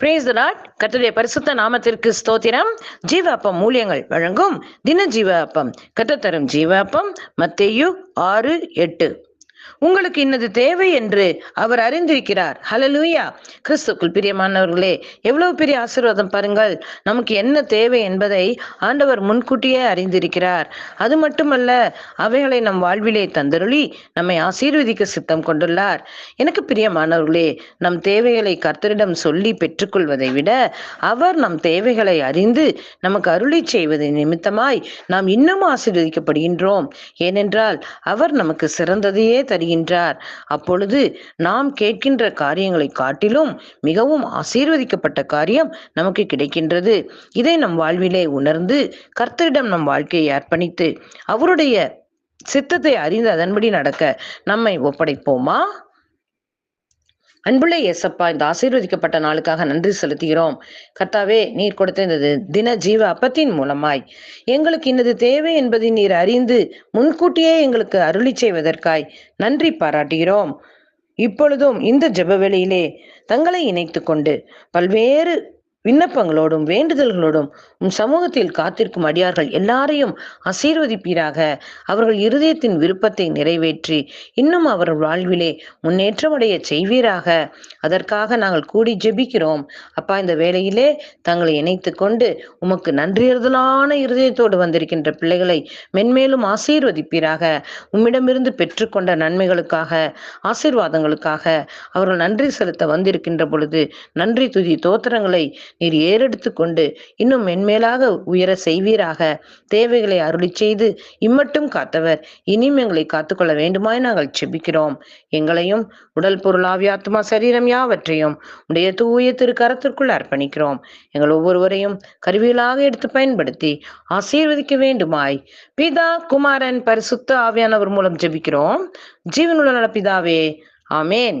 Brace lot பரிசுத்த நாமத்திற்கு ஸ்தோத்திரம். ஜீவ அப்பம் மூலியங்கள் வழங்கும் தின ஜீவ அப்பம் கத்தத்தரும் ஜீவ அப்பம் மத்தேயு ஆறு எட்டு. உங்களுக்கு இன்னது தேவை என்று அவர் அறிந்திருக்கிறார். ஹலலூயா கிறிஸ்துக்குள் பிரியமானவர்களே எவ்வளவு பெரிய ஆசீர்வாதம் பாருங்கள். நமக்கு என்ன தேவை என்பதை ஆண்டவர் முன்கூட்டியே அறிந்திருக்கிறார். அது மட்டுமல்ல அவைகளை நம் வாழ்விலே தந்தருளி நம்மை ஆசீர்வதிக்க சித்தம் கொண்டுள்ளார். எனக்கு பிரியமானவர்களே நம் தேவைகளை கர்த்தரிடம் சொல்லி பெற்றுக்கொள்வதை விட அவர் நம் தேவைகளை அறிந்து நமக்கு அருளி செய்வது நிமித்தமாய் நாம் இன்னும் ஆசீர்வதிக்கப்படுகின்றோம். ஏனென்றால் அவர் நமக்கு சிறந்ததையே தருகின்றார். அப்பொழுது நாம் கேட்கின்ற காரியங்களை காட்டிலும் மிகவும் ஆசீர்வதிக்கப்பட்ட காரியம் நமக்கு கிடைக்கின்றது. இதை நம் வாழ்விலே உணர்ந்து கர்த்தரிடம் நம் வாழ்க்கையை அர்ப்பணித்து அவருடைய சித்தத்தை அறிந்து அதன்படி நடக்க நம்மை ஒப்படைப்போமா? அன்புள்ள இயேசப்பா இந்த ஆசீர்வதிக்கப்பட்ட நாளுக்காக நன்றி செலுத்துகிறோம். கர்த்தாவே நீர் கொடுத்த இந்த தின ஜீவ அப்பத்தின் மூலமாய் எங்களுக்கு இன்னது தேவை என்பதை நீர் அறிந்து முன்கூட்டியே எங்களுக்கு அருளி செய்வதற்காய் நன்றி பாராட்டுகிறோம். இப்பொழுதும் இந்த ஜெபவேளையிலே தங்களை இணைத்து கொண்டு பல்வேறு விண்ணப்பங்களோடும் வேண்டுதல்களோடும் உம் சமூகத்தில் காத்திருக்கும் அடியார்கள் எல்லாரையும் ஆசீர்வதிப்பீராக. அவர்கள் இருதயத்தின் விருப்பத்தை நிறைவேற்றி இன்னும் அவர் வாழ்விலே முன்னேற்றமடைய செய்வீராக. அதற்காக நாங்கள் கூடி ஜெபிக்கிறோம். அப்பா இந்த வேளையிலே தங்களை இணைத்து கொண்டு உமக்கு நன்றியறுதலான இருதயத்தோடு வந்திருக்கின்ற பிள்ளைகளை மென்மேலும் ஆசீர்வதிப்பீராக. உம்மிடமிருந்து பெற்றுக்கொண்ட நன்மைகளுக்காக ஆசீர்வாதங்களுக்காக அவர்கள் நன்றி செலுத்த வந்திருக்கின்ற பொழுது நன்றி துதி தோத்திரங்களை நீர் ஏறெடுத்து கொண்டு இன்னும் மென்மேலாக உயர செய்வீராக. தேவைகளை அருளி செய்து இம்மட்டும் காத்தவர். இனியும் எங்களை காத்துக்கொள்ள வேண்டுமாய் நாங்கள் செபிக்கிறோம். எங்களையும் உடல் பொருள் ஆத்மா சரீரம் யாவற்றையும் உடைய தூய திரு கரத்திற்குள் அர்ப்பணிக்கிறோம். எங்கள் ஒவ்வொருவரையும் கருவிகளாக எடுத்து பயன்படுத்தி ஆசீர்வதிக்க வேண்டுமாய். பிதா குமாரன் பரிசுத்த ஆவியானவர் மூலம் ஜெபிக்கிறோம். ஜீவனுள்ள நல பிதாவே ஆமேன்.